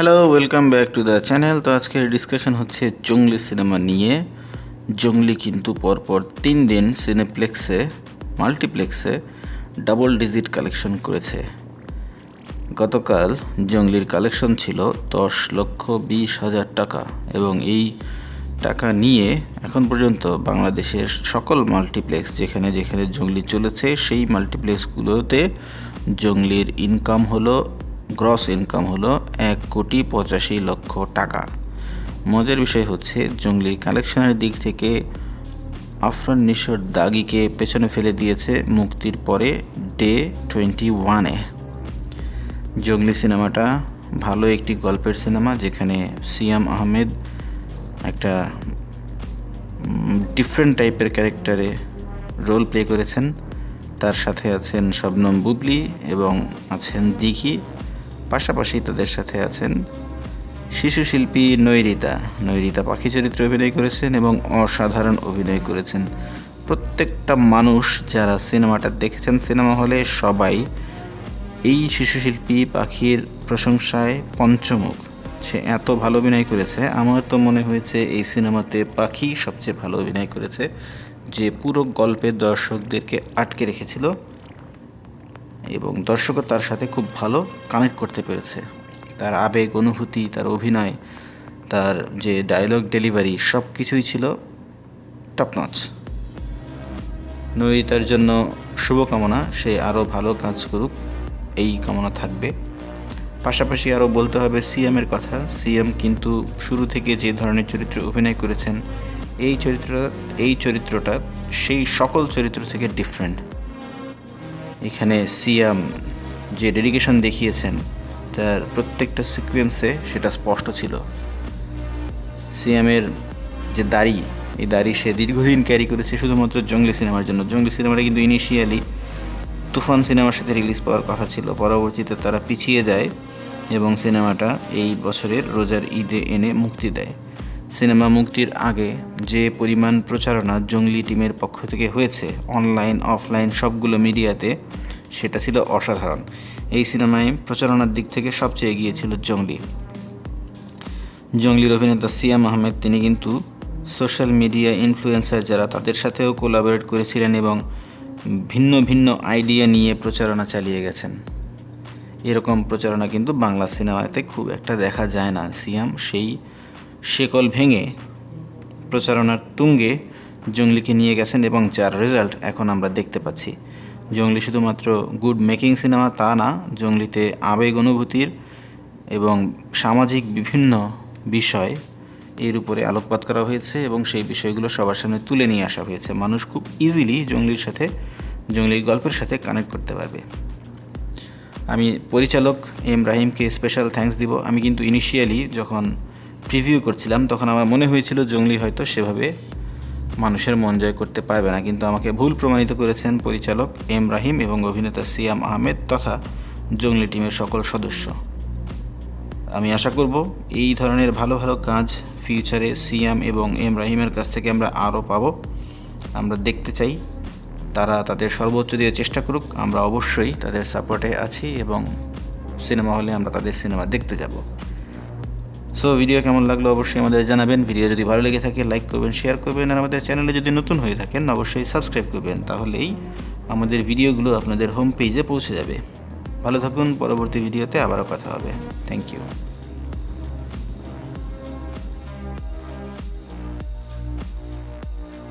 Hello welcome back to the channel তো আজকের discussion হচ্ছে জঙ্গলি সিনেমা নিয়ে। জঙ্গলি কিন্তু পরপর তিন দিন সিনেপ্লেক্সে মাল্টিপ্লেক্সে ডাবল ডিজিট কালেকশন করেছে। গতকাল জঙ্গলির কালেকশন ছিল দশ লক্ষ বিশ হাজার টাকা এবং এই টাকা নিয়ে এখন পর্যন্ত বাংলাদেশের সকল মাল্টিপ্লেক্স যেখানে যেখানে জঙ্গলি চলেছে, সেই মাল্টিপ্লেক্সগুলোতে জঙ্গলির ইনকাম হলো গ্রস ইনকাম হলো এক কোটি পঁচাশি লক্ষ টাকা। মজার বিষয় হচ্ছে, জঙ্গলির কালেকশনের দিক থেকে আফরান নিশোর দাগিকে পেছনে ফেলে দিয়েছে মুক্তির পরে ডে টোয়েন্টি ওয়ানে। জঙ্গলি সিনেমাটা ভালো একটি গল্পের সিনেমা, যেখানে সিয়াম আহমেদ একটা ডিফারেন্ট টাইপের ক্যারেক্টারে রোল প্লে করেছেন। তার সাথে আছেন শবনম বুবলি এবং আছেন দিঘি। পাশাপাশি তাদের সাথে আছেন শিশু শিল্পী নৈরিতা। নৈরিতা পাখি চরিত্রে অভিনয় করেছেন এবং অসাধারণ অভিনয় করেছেন। প্রত্যেকটা মানুষ যারা সিনেমাটা দেখেছেন সিনেমা হলে সবাই এই শিশু শিল্পী পাখির প্রশংসায় পঞ্চমুখ। সে এত ভালো অভিনয় করেছে, আমার তো মনে হয়েছে এই সিনেমাতে পাখি সবচেয়ে ভালো অভিনয় করেছে, যে পুরো গল্পের দর্শকদেরকে আটকে রেখেছিল। এবং দর্শকও তার সাথে খুব ভালো কানেক্ট করতে পেরেছে। তার আবেগ, অনুভূতি, তার অভিনয়, তার যে ডায়লগ ডেলিভারি সব কিছুই ছিল টপনচ নৈতার জন্য শুভকামনা, সে আরও ভালো কাজ করুক, এই কামনা থাকবে। পাশাপাশি আরও বলতে হবে সিএমের কথা। সিএম কিন্তু শুরু থেকে যে ধরনের চরিত্রে অভিনয় করেছেন, এই চরিত্রটা এই চরিত্রটা সেই সকল চরিত্র থেকে ডিফারেন্ট এখানে সিয়াম যে ডেডিকেশন দেখিয়েছেন, তার প্রত্যেকটা সিকোয়েন্সে সেটা স্পষ্ট ছিল। সিয়ামের যে দাড়ি, এই দাড়ি সে দীর্ঘদিন ক্যারি করেছে শুধুমাত্র জঙ্গলি সিনেমার জন্য। জঙ্গলি সিনেমাটা কিন্তু ইনিশিয়ালি তুফান সিনেমার সাথে রিলিজ পাওয়ার কথা ছিল। পরবর্তীতে তারা পিছিয়ে যায় এবং সিনেমাটা এই বছরের রোজার ঈদে এনে মুক্তি দেয়। সিনেমা মুক্তির আগে যে পরিমাণ প্রচারণা জঙ্গলি টিমের পক্ষ থেকে হয়েছে, অনলাইন, অফলাইন সবগুলো মিডিয়াতে, সেটা ছিল অসাধারণ। এই সিনেমায় প্রচারণার দিক থেকে সবচেয়ে এগিয়ে ছিল জঙ্গলি। জঙ্গলির অভিনেতা সিয়াম আহমেদ, তিনি কিন্তু সোশ্যাল মিডিয়া ইনফ্লুয়েন্সার যারা, তাদের সাথেও কোলাবোরেট করেছিলেন এবং ভিন্ন ভিন্ন আইডিয়া নিয়ে প্রচারণা চালিয়ে গেছেন। এরকম প্রচারণা কিন্তু বাংলা সিনেমাতে খুব একটা দেখা যায় না। সিয়াম সেই শেকল ভেঙে প্রচারণার তুঙ্গে জঙ্গলিকে নিয়ে গেছেন এবং যার রেজাল্ট এখন আমরা দেখতে পাচ্ছি। জঙ্গলি শুধুমাত্র গুড মেকিং সিনেমা তা না, জঙ্গলিতে আবেগ অনুভূতির এবং সামাজিক বিভিন্ন বিষয় এর উপরে আলোকপাত করা হয়েছে এবং সেই বিষয়গুলো সবার সামনে তুলে নিয়ে আসা হয়েছে। মানুষ খুব ইজিলি জঙ্গলির সাথে, জঙ্গলির গল্পের সাথে কানেক্ট করতে পারবে। আমি পরিচালক এম রাহিমকে স্পেশাল থ্যাঙ্কস দিব। আমি কিন্তু ইনিশিয়ালি যখন প্রিভিউ করছিলাম, তখন আমার মনে হয়েছিল জঙ্গলি হয়তো সেভাবে মানুষের মন জয় করতে পারবে না। কিন্তু আমাকে ভুল প্রমাণিত করেছেন পরিচালক এম রাহিম এবং অভিনেতা সিয়াম আহমেদ তথা জঙ্গলি টিমের সকল সদস্য। আমি আশা করব এই ধরনের ভালো ভালো কাজ ফিউচারে সিয়াম এবং এম রাহিমের কাছ থেকে আমরা আরও পাবো। আমরা দেখতে চাই, তারা তাদের সর্বোচ্চ দিয়ে চেষ্টা করুক, আমরা অবশ্যই তাদের সাপোর্টে আছি এবং সিনেমা হলে আমরা তাদের সিনেমা দেখতে যাব। সো ভিডিও কেমন লাগল অবশ্যই আমাদের জানাবেন। ভিডিও যদি ভালো লেগে থাকে লাইক করবেন শেয়ার করবেন। আর আমাদের চ্যানেলে যদি নতুন হয়ে থাকেন, অবশ্যই সাবস্ক্রাইব করবেন। তাহলেই আমাদের ভিডিওগুলো আপনাদের হোম পেজে পৌঁছে যাবে। ভালো থাকুন, পরবর্তী ভিডিওতে আবারও কথা হবে। Thank you